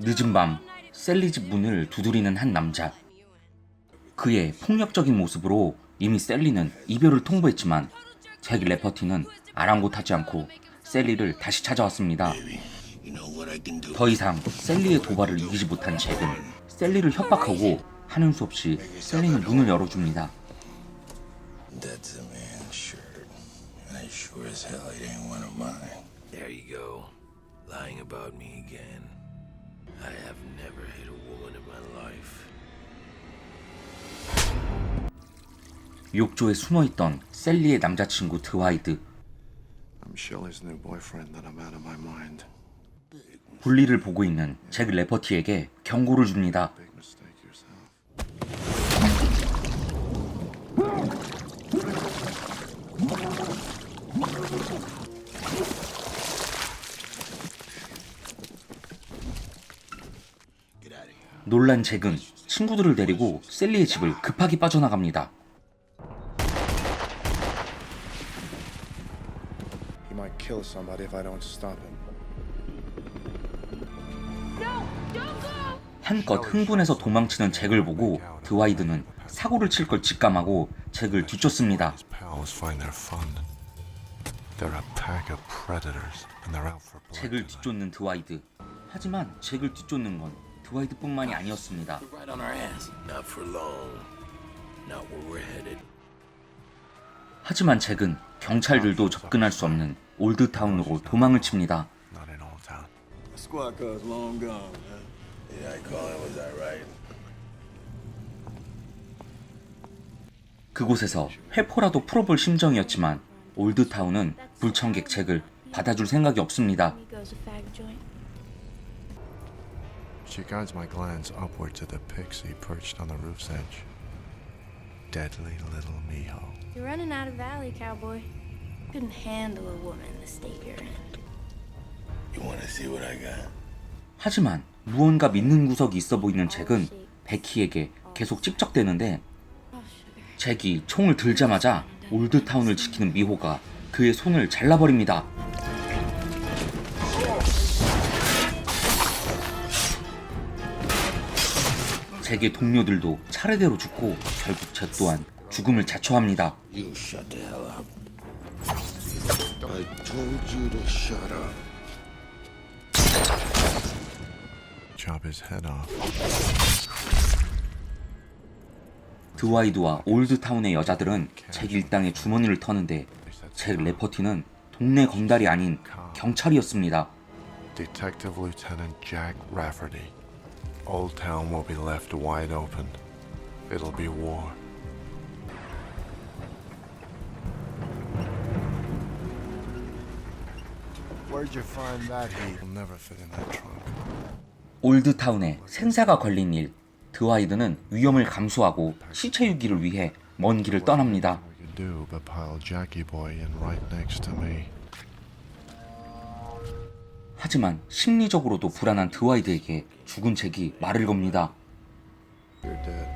늦은 밤 셀리 집 문을 두드리는 한 남자. 그의 폭력적인 모습으로 이미 셀리는 이별을 통보했지만 잭 레퍼티는 아랑곳하지 않고 셀리를 다시 찾아왔습니다. 더 이상 셀리의 도발을 이기지 못한 잭은 셀리를 협박하고 하는 수 없이 셀리는 문을 열어줍니다. I have never hit a woman in my life. 욕조에 숨어 있던 셀리의 남자친구 드와이드. I'm Shelley's new boyfriend that I'm out of my mind. 분리를 보고 있는 잭 레퍼티에게 경고를 줍니다. Big mistake 놀란 잭은 친구들을 데리고 셀리의 집을 급하게 빠져나갑니다. He might kill somebody if I don't stop him. 한껏 흥분해서 도망치는 잭을 보고 드와이드는 사고를 칠 걸 직감하고 잭을 뒤쫓습니다. His pals find their fun. They're a pack of predators, and they're out for blood. 잭을 뒤쫓는 드와이드. 하지만 잭을 뒤쫓는 건 드와이드뿐만이 아니었습니다. Right on our ass. Not for long. Not where we're headed. 하지만 잭은 경찰들도 접근할 수 없는 올드타운으로 도망을 칩니다. Not in Old Town. Squad car's long gone, man. Yeah, I call it, was that right? 그곳에서 회포라도 풀어볼 심정이었지만 올드타운은 불청객 잭을 받아줄 생각이 없습니다. She guides my glance upward to the pixie perched on the roof's edge. Deadly little Miho. You're running out of valley, cowboy. Couldn't handle a woman in the state you're in. You wanna see what I got? 하지만 무언가 믿는 구석이 있어 보이는 잭은 베키에게 계속 찝적대는데 Oh. 잭이 총을 들자마자 올드타운을 지키는 미호가 그의 손을 잘라버립니다. 잭의 동료들도 차례대로 죽고 결국 잭 또한 죽음을 자초합니다. You shut the hell up. I told you to shut up. Chop his head off. 드와이드와 올드타운의 여자들은 잭 일당의 주머니를 터는데 잭 레퍼티는 동네 건달이 아닌 경찰이었습니다. Detective Lieutenant Jack Rafferty. Old Town will be left wide open. It'll be war. Where'd you find that heat? It'll never fit in that trunk. 올드타운에 생사가 걸린 일, 드와이드는 위험을 감수하고 시체 유기를 위해 먼 길을 떠납니다. Do but pile Jackie Boy in right next to me. 하지만 심리적으로도 불안한 드와이드에게 죽은 잭이 말을 겁니다. You're dead.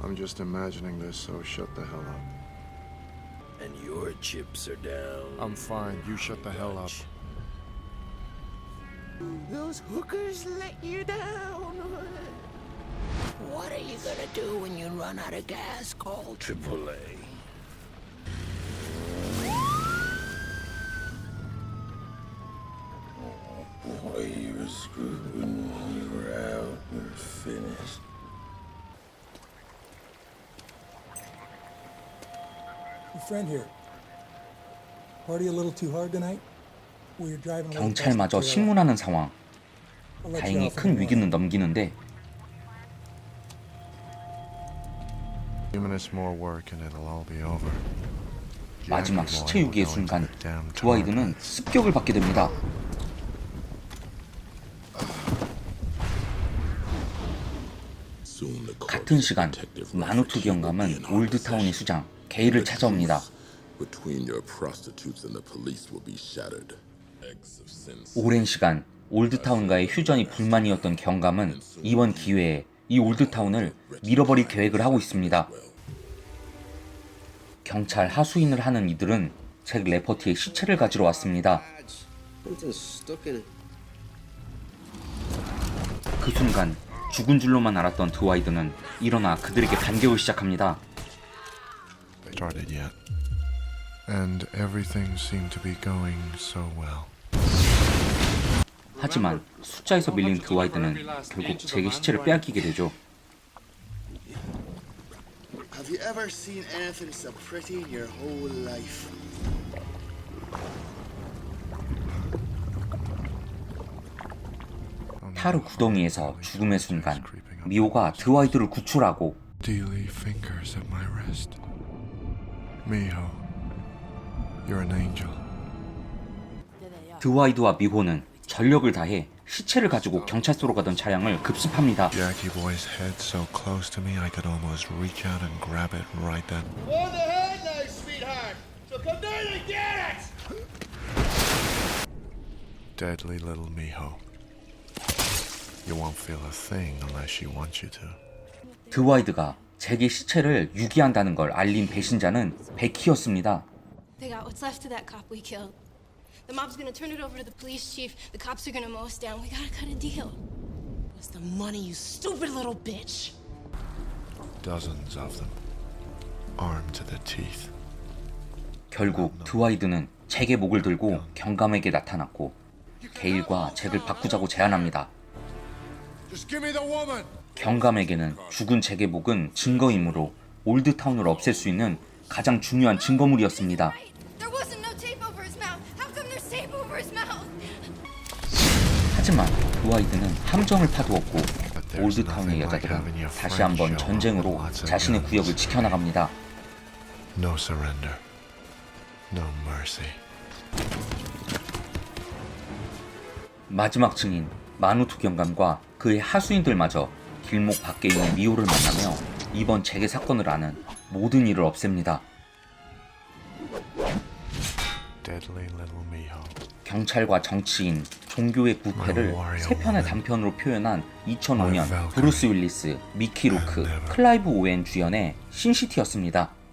I'm just imagining this, so shut the hell up. And your chips are down. I'm fine. You shut the hell up. Those hookers let you down. What are you gonna do when you run out of gas, Colt? Triple Your friend here. Party a little too hard tonight? We were driving away past 경찰마저. 신문하는 상황. 다행히 큰 위기는. 넘기는데 Few minutes more work and it'll all be over. 마지막 시체 유기의 순간 드와이드는 습격을 받게 됩니다. Soon the 같은 시간 마누투 경감은 올드타운의 수장 게이를 찾아옵니다. 오랜 시간 올드타운과의 휴전이 불만이었던 경감은 이번 기회에 이 올드타운을 밀어버릴 계획을 하고 있습니다. 경찰 하수인을 하는 이들은 잭 레퍼티의 시체를 가지러 왔습니다. 그 순간 죽은 줄로만 알았던 드와이드는 일어나 그들에게 반격을 시작합니다. Started yet. And everything seemed to be going so well. 하지만 숫자에서 밀린 드와이드는 결국 제게 시체를 빼앗기게 되죠. Have you ever seen anything so pretty in your whole life? 타르 구덩이에서 죽음의 순간 미호가 드와이드를 구출하고 Steely fingers at my wrist. 드와이드와 미호는 전력을 다해 시체를 가지고 경찰서로 가던 차량을 급습합니다. Jackie boy's head so close to me I could almost reach out and grab it right then. On the head now, sweetheart! So come down and get it! Deadly little Miho. You won't feel a thing unless she wants you to. 드와이드가 제게 시체를 유기한다는 걸 알린 배신자는 베키였습니다. They got what's left of that cop we killed. The mob's gonna turn it over to the police chief. The cops are gonna mow us down. We gotta cut a deal. What's the money, you stupid little bitch? Dozens of them. Armed to the teeth. 결국 드와이드는 잭의 목을 들고 경감에게 나타났고 게일과 잭을 바꾸자고 제안합니다. Just give me the woman! 경감에게는 죽은 목은 증거이므로 올드타운을 없앨 수 있는 가장 중요한 증거물이었습니다. 하지만 드와이드는 함정을 파두었고 올드타운의 여자들은 다시 한번 전쟁으로 자신의 구역을 지켜나갑니다. No surrender. No mercy. 마지막 증인 마누투 경감과 그의 하수인들마저 길목 밖에 있는 미호를 만나며 이번 재계 사건을 아는 모든 일을 없앱니다. 경찰과 정치인, 종교의 부패를 세 편의 단편으로 표현한 2005년 브루스 윌리스, 미키 로크, 클라이브 오웬 주연의 신시티였습니다.